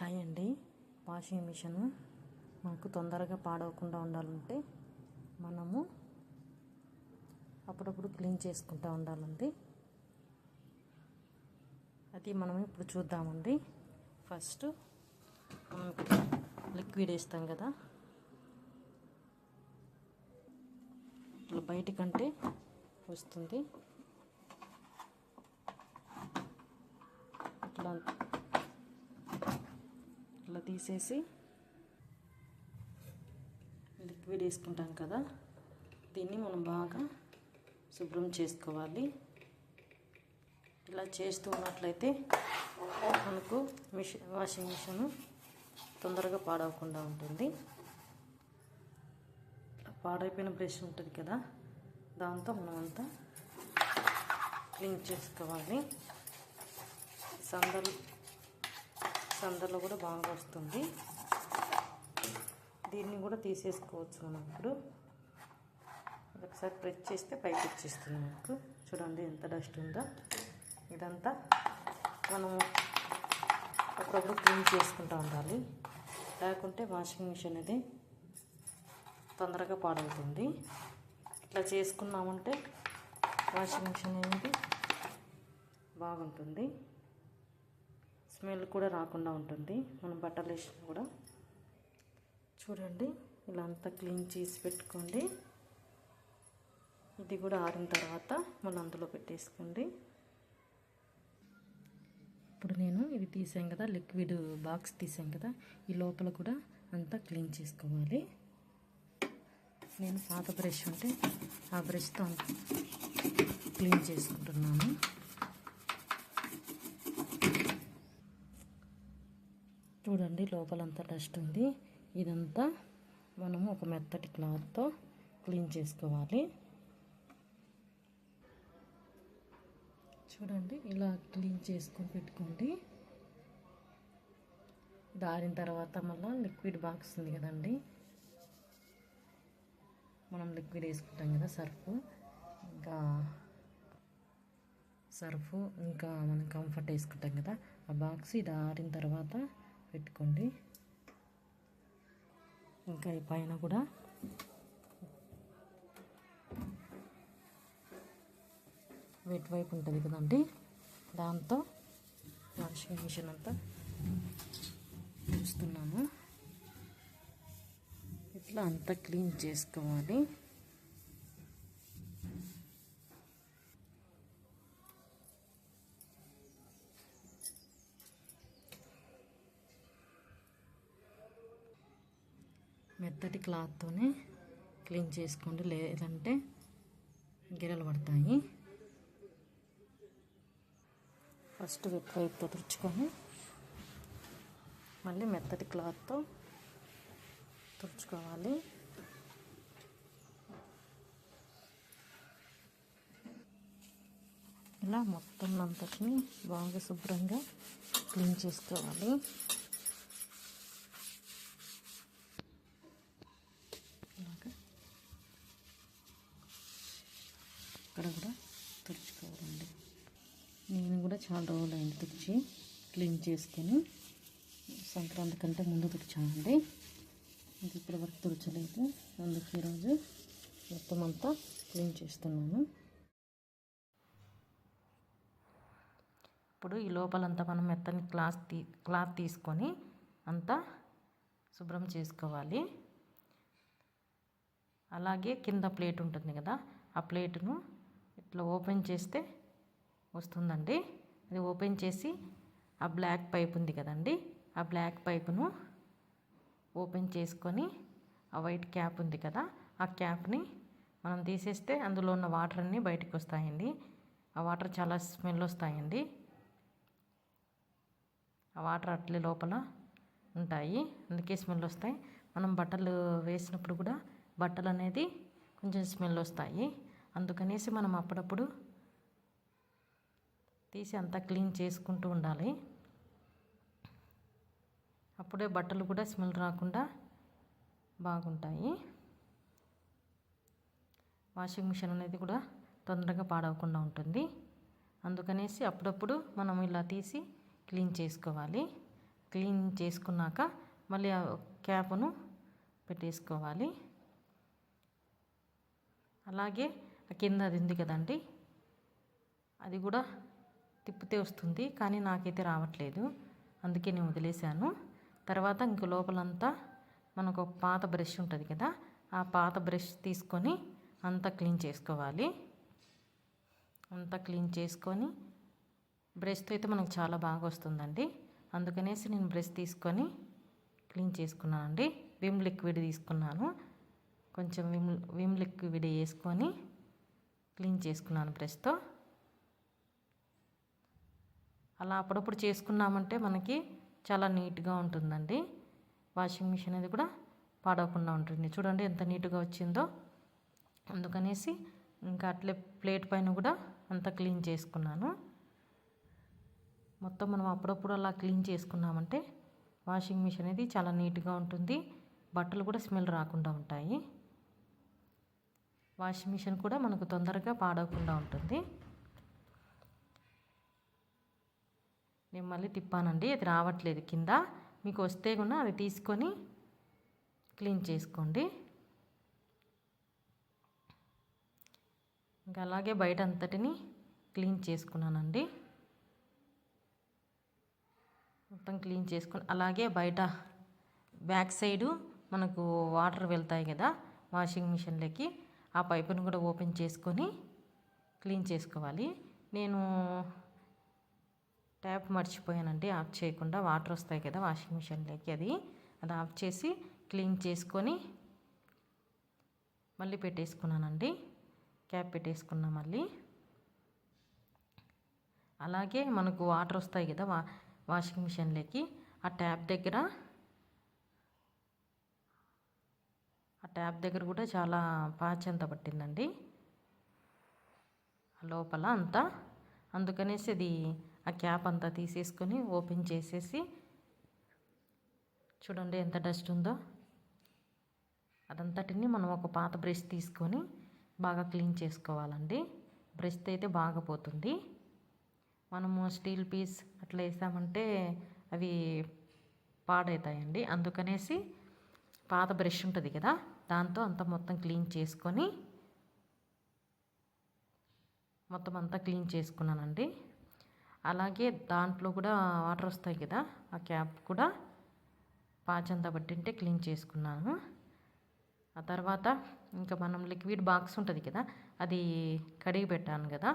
Hi అండి. Washing machine మనకు తొందరగా పాడవకుండా ఉండాలంటే మనము అప్పుడప్పుడు క్లీన్ చేసుకుంటూ ఉండాలండి. అది మనం ఇప్పుడు చూద్దామండి. ఫస్ట్ మనం లిక్విడ్ వేస్తాం కదా. ఇట్లా బయటికంటే వస్తుంది. ఇట్లా తీసేసి లిక్విడ్ వేసుకుంటాం కదా దీన్ని మనం బాగా శుభ్రం చేసుకోవాలి. ఇలా చేస్తూ ఉన్నట్లయితే మనకు మిషన్ వాషింగ్ మిషన్ తొందరగా పాడవకుండా ఉంటుంది. పాడైపోయిన బ్రష్ ఉంటుంది కదా దాంతో మనం అంతా క్లీన్ చేసుకోవాలి. సందర్భ సందలో కూడా బాగా వస్తుంది. దీన్ని కూడా తీసేసుకోవచ్చు మనం ఇప్పుడు. ఒకసారి ప్రెస్ చేస్తే పైకి వచ్చేస్తుంది మనకు. చూడండి ఎంత డస్ట్ ఉందో. ఇదంతా మనము అప్పుడప్పుడు క్లీన్ చేసుకుంటూ ఉండాలి. లేకుంటే వాషింగ్ మిషన్ ఇది తొందరగా పాడవుతుంది. ఇట్లా చేసుకున్నామంటే వాషింగ్ మిషన్ అనేది బాగుంటుంది. స్మెల్ కూడా రాకుండా ఉంటుంది. మనం బట్టలు వేసినా కూడా. చూడండి ఇలా అంతా క్లీన్ చేసి పెట్టుకోండి. ఇది కూడా ఆరిన తర్వాత మళ్ళీ అందులో పెట్టేసుకోండి. ఇప్పుడు నేను ఇది తీసాం కదా లిక్విడ్ బాక్స్ తీసాం కదా ఈ లోపల కూడా అంతా క్లీన్ చేసుకోవాలి. నేను పాత బ్రష్ ఉంటే ఆ బ్రష్తో క్లీన్ చేసుకుంటున్నాను. చూడండి లోపలంతా డస్ట్ ఉంది. ఇదంతా మనము ఒక మెత్తటి క్లాత్తో క్లీన్ చేసుకోవాలి. చూడండి ఇలా క్లీన్ చేసుకొని పెట్టుకోండి. దారిన తర్వాత మళ్ళీ లిక్విడ్ బాక్స్ ఉంది కదండి. మనం లిక్విడ్ వేసుకుంటాం కదా సర్ఫ్. ఇంకా సర్ఫ్ ఇంకా మనం కంఫర్ట్ వేసుకుంటాం కదా. ఆ బాక్స్ ఇది ఆరిన తర్వాత పెట్టుకోండి. ఇంకా ఈ పైన కూడా వెట్ వైపు ఉంటుంది కదండి. దాంతో వాషింగ్ మిషన్ అంతా చూస్తున్నాము ఇట్లా అంతా క్లీన్ చేసుకోవాలి మెత్తటి క్లాత్తోనే క్లీన్ చేసుకోండి. లేదంటే గిరలు పడతాయి. ఫస్ట్ వెట్ వైపుతో తుడుచుకొని మళ్ళీ మెత్తటి క్లాత్తో తుడుచుకోవాలి. ఇలా మొత్తం అంతటిని బాగా శుభ్రంగా క్లీన్ చేసుకోవాలి. ఇక్కడ కూడా తుడుచుకోవాలండి. నేను కూడా చాలా రోజులు అయింది తుడిచి క్లీన్ చేసుకొని సంక్రాంతి కంటే ముందు తుడిచానండి. ఇది ఇప్పటి వరకు తుడచలేదు. అందుకే ఈరోజు మొత్తం అంతా క్లీన్ చేస్తున్నాను. ఇప్పుడు ఈ లోపలంతా మనం మెత్తని క్లాత్ తీ క్లాత్ తీసుకొని అంతా శుభ్రం చేసుకోవాలి. అలాగే కింద ప్లేట్ ఉంటుంది కదా ఆ ప్లేటును ఇట్లా ఓపెన్ చేస్తే వస్తుందండి. అది ఓపెన్ చేసి ఆ బ్లాక్ పైప్ ఉంది కదండి. ఆ బ్లాక్ పైపును ఓపెన్ చేసుకొని ఆ వైట్ క్యాప్ ఉంది కదా ఆ క్యాప్ని మనం తీసేస్తే అందులో ఉన్న వాటర్ అన్నీ బయటకు వస్తాయండి. ఆ వాటర్ చాలా స్మెల్ వస్తాయండి. ఆ వాటర్ అట్లే లోపల ఉంటాయి. అందుకే స్మెల్ వస్తాయి. మనం బట్టలు వేసినప్పుడు కూడా బట్టలు అనేది కొంచెం స్మెల్ వస్తాయి. అందుకనేసి మనం అప్పుడప్పుడు తీసి అంతా క్లీన్ చేసుకుంటూ ఉండాలి. అప్పుడే బట్టలు కూడా స్మెల్ రాకుండా బాగుంటాయి. వాషింగ్ మిషన్ అనేది కూడా తొందరగా పాడవకుండా ఉంటుంది. అందుకనేసి అప్పుడప్పుడు మనం ఇలా తీసి క్లీన్ చేసుకోవాలి. క్లీన్ చేసుకున్నాక మళ్ళీ ఆ క్యాప్ను పెట్టేసుకోవాలి. అలాగే కింద అది ఉంది కదండి. అది కూడా తిప్పితే వస్తుంది కానీ నాకైతే రావట్లేదు. అందుకే నేను వదిలేశాను. తర్వాత ఇంక లోపలంతా మనకు ఒక పాత బ్రష్ ఉంటుంది కదా ఆ పాత బ్రష్ తీసుకొని అంతా క్లీన్ చేసుకోవాలి. అంతా క్లీన్ చేసుకొని బ్రష్తో అయితే మనకు చాలా బాగా వస్తుందండి. అందుకనేసి నేను బ్రష్ తీసుకొని క్లీన్ చేసుకున్నానండి. విమ్ లిక్విడ్ తీసుకున్నాను. కొంచెం విమ్ విమ్ లిక్విడ్ వేసుకొని క్లీన్ చేసుకున్నాను బ్రష్తో. అలా అప్పుడప్పుడు చేసుకున్నామంటే మనకి చాలా నీట్గా ఉంటుందండి. వాషింగ్ మిషన్ అనేది కూడా పాడవకుండా ఉంటుంది. చూడండి ఎంత నీట్గా వచ్చిందో. అందుకనేసి ఇంకా అట్లే ప్లేట్ పైన కూడా అంతా క్లీన్ చేసుకున్నాను. మొత్తం మనం అప్పుడప్పుడు అలా క్లీన్ చేసుకున్నామంటే వాషింగ్ మిషన్ అనేది చాలా నీట్గా ఉంటుంది. బట్టలు కూడా స్మెల్ రాకుండా ఉంటాయి. వాషింగ్ మిషన్ కూడా మనకు తొందరగా పాడవకుండా ఉంటుంది. నేను మళ్ళీ తిప్పానండి అది రావట్లేదు కింద. మీకు వస్తే కూడా అది తీసుకొని క్లీన్ చేసుకోండి. ఇంకా అలాగే బయట అంతటిని క్లీన్ చేసుకున్నానండి. మొత్తం క్లీన్ చేసుకుని అలాగే బయట బ్యాక్ సైడు మనకు వాటర్ వెళ్తాయి కదా వాషింగ్ మిషన్లోకి. ఆ పైపును కూడా ఓపెన్ చేసుకొని క్లీన్ చేసుకోవాలి. నేను ట్యాప్ మర్చిపోయానండి ఆఫ్ చేయకుండా వాటర్ వస్తాయి కదా వాషింగ్ మిషన్లోకి అది. అది ఆఫ్ చేసి క్లీన్ చేసుకొని మళ్ళీ పెట్టేసుకున్నానండి. క్యాప్ పెట్టేసుకున్నా మళ్ళీ. అలాగే మనకు వాటర్ వస్తాయి కదా వా వాషింగ్ మిషన్లోకి ఆ ట్యాప్ దగ్గర ఆ ట్యాప్ దగ్గర కూడా చాలా పాచి అంత పట్టిందండి లోపల అంతా. అందుకనేసి అది ఆ క్యాప్ అంతా తీసేసుకొని ఓపెన్ చేసేసి చూడండి ఎంత డస్ట్ ఉందో. అదంతటిని మనం ఒక పాత బ్రష్ తీసుకొని బాగా క్లీన్ చేసుకోవాలండి. బ్రష్తో అయితే బాగా పోతుంది. మనము స్టీల్ పీస్ అట్లా వేసామంటే అవి పాడవుతాయండి అందుకనేసి పాత బ్రష్ ఉంటుంది కదా. దాంతో అంతా మొత్తం క్లీన్ చేసుకొని మొత్తం అంతా క్లీన్ చేసుకున్నానండి. అలాగే దాంట్లో కూడా వాటర్ వస్తాయి కదా ఆ క్యాప్ కూడా పాచంతా పట్టింటే క్లీన్ చేసుకున్నాను. ఆ తర్వాత ఇంకా మనం లిక్విడ్ బాక్స్ ఉంటుంది కదా అది కడిగి పెట్టాను కదా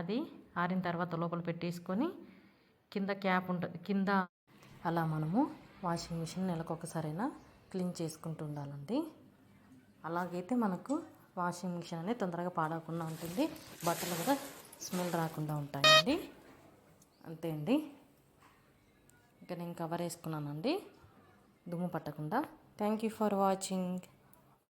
అది ఆరిన తర్వాత లోపల పెట్టేసుకొని కింద క్యాప్ ఉంటుంది కింద అలా మనము వాషింగ్ మిషన్ నెలకు ఒకసారైనా క్లీన్ చేసుకుంటూ ఉండాలండి. అలాగైతే మనకు వాషింగ్ మిషన్ అనేది తొందరగా పాడకుండా ఉంటుంది. బట్టలు కూడా స్మెల్ రాకుండా ఉంటాయండి. అంతే అండి. ఇంకా నేను కవర్ వేసుకున్నానండి. దుమ్ము పట్టకుండా. Thank you for watching